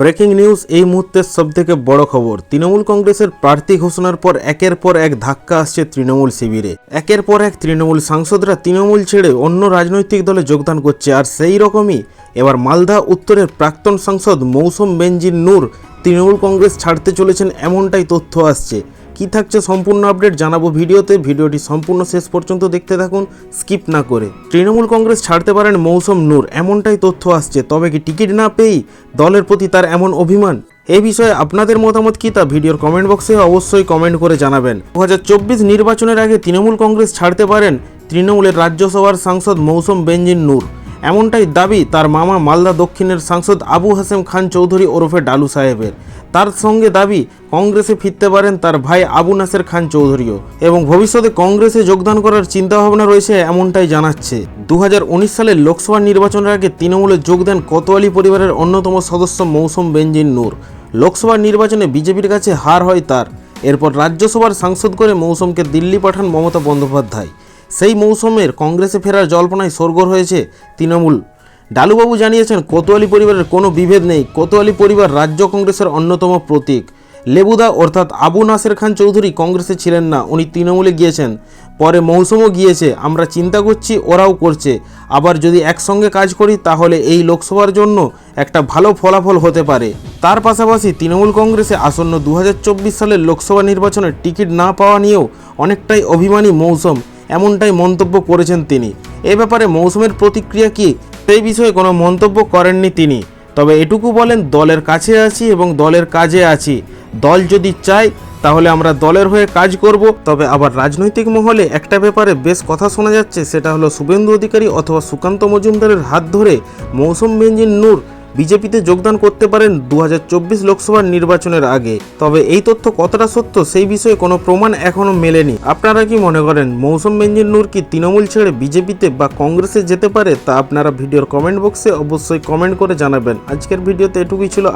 Breaking news এই মুহূর্তের সবথেকে বড় খবর। তৃণমূল কংগ্রেসের প্রার্থী ঘোষণার পর একের পর এক ধাক্কা আসছে তৃণমূল শিবিরে। একের পর এক তৃণমূল সাংসদরা তৃণমূল ছেড়ে অন্য রাজনৈতিক দলে যোগদান করছে। আর সেই রকমই এবার মালদা উত্তরের প্রাক্তন সাংসদ মৌসুম বেনজির নূর তৃণমূল কংগ্রেস ছাড়তে চলেছেন, এমনটাই তথ্য আসছে। কি থাকছে সম্পূর্ণ আপডেট জানাব ভিডিওতে। ভিডিওটি সম্পূর্ণ শেষ পর্যন্ত দেখতে থাকুন, স্কিপ না করে। তৃণমূল কংগ্রেস ছাড়তে পারেন মৌসুম নূর, এমনটাই তথ্য আসছে। তবে কি টিকিট না পেয়েই দলের প্রতি তার এমন অভিমান? এ বিষয়ে আপনাদের মতামত কি তা ভিডিওর কমেন্ট বক্সে অবশ্যই কমেন্ট করে জানাবেন। দু হাজার চব্বিশ নির্বাচনের আগে তৃণমূল কংগ্রেস ছাড়তে পারেন তৃণমূলের রাজ্যসভার সাংসদ মৌসুম বেঞ্জিন নূর। এমনটাই দাবি তার মামা মালদা দক্ষিণের সাংসদ আবু হাসেম খান চৌধুরী ওরফে ডালু সাহেবের। তার সঙ্গে দাবি, কংগ্রেসে ফিরতে পারেন তার ভাই আবু নাসের খান চৌধুরীও এবং ভবিষ্যতে কংগ্রেসে যোগদান করার চিন্তাভাবনা রয়েছে এমনটাই জানাচ্ছে। দু হাজার উনিশ সালের লোকসভা নির্বাচনের আগে তৃণমূলে যোগ দেন কোতোয়ালি পরিবারের অন্যতম সদস্য মৌসুম বেনজিন নূর। লোকসভা নির্বাচনে বিজেপির কাছে হার হয় তার। এরপর রাজ্যসভার সাংসদ করে মৌসুমকে দিল্লি পাঠান মমতা বন্দ্যোপাধ্যায়। সেই মৌসুমের কংগ্রেসে ফেরার জল্পনায় সরগর হয়েছে তৃণমূল। ডালুবাবু জানিয়েছেন, কোতোয়ালি পরিবারের কোনো বিভেদ নেই। কোতোয়ালি পরিবার রাজ্য কংগ্রেসের অন্যতম প্রতীক। লেবুদা অর্থাৎ আবু নাসের খান চৌধুরী কংগ্রেসে ছিলেন না, উনি তৃণমূলে গিয়েছেন। পরে মৌসুমও গিয়েছে, আমরা চিন্তা করছি, ওরাও করছে। আবার যদি একসঙ্গে কাজ করি, তাহলে এই লোকসভার জন্য একটা ভালো ফলাফল হতে পারে। তার পাশাপাশি তৃণমূল কংগ্রেসে আসন্ন দু হাজার চব্বিশ সালের লোকসভা নির্বাচনের টিকিট না পাওয়া নিয়েও অনেকটাই অভিমানী মৌসুম। এমনটাই মন্তব্য করেছেন তিনি। এ ব্যাপারে মৌসুমের প্রতিক্রিয়া কি, সেই বিষয়ে কোনো মন্তব্য করেননি তিনি। তবে এটুকু বলেন, দলের কাছে আছি এবং দলের কাজে আছি। দল যদি চায়, তাহলে আমরা দলের হয়ে কাজ করব। তবে আবার রাজনৈতিক মহলে একটা ব্যাপারে বেশ কথা শোনা যাচ্ছে, সেটা হলো শুভেন্দু অধিকারী অথবা সুকান্ত মজুমদারের হাত ধরে মৌসুম বেঞ্জিন নূর বিজেপিতে যোগদান করতে পারেন দু লোকসভার নির্বাচনের আগে। তবে এই তথ্য কতটা সত্য সেই বিষয়ে কোনো প্রমাণ এখনও মেলেনি। আপনারা কি মনে করেন, মৌসুম বেঞ্জিন নূর কি তৃণমূল ছেড়ে বিজেপিতে বা কংগ্রেসে যেতে পারে? তা আপনারা ভিডিওর কমেন্ট বক্সে অবশ্যই কমেন্ট করে জানাবেন। আজকের ভিডিওতে এটুকুই ছিল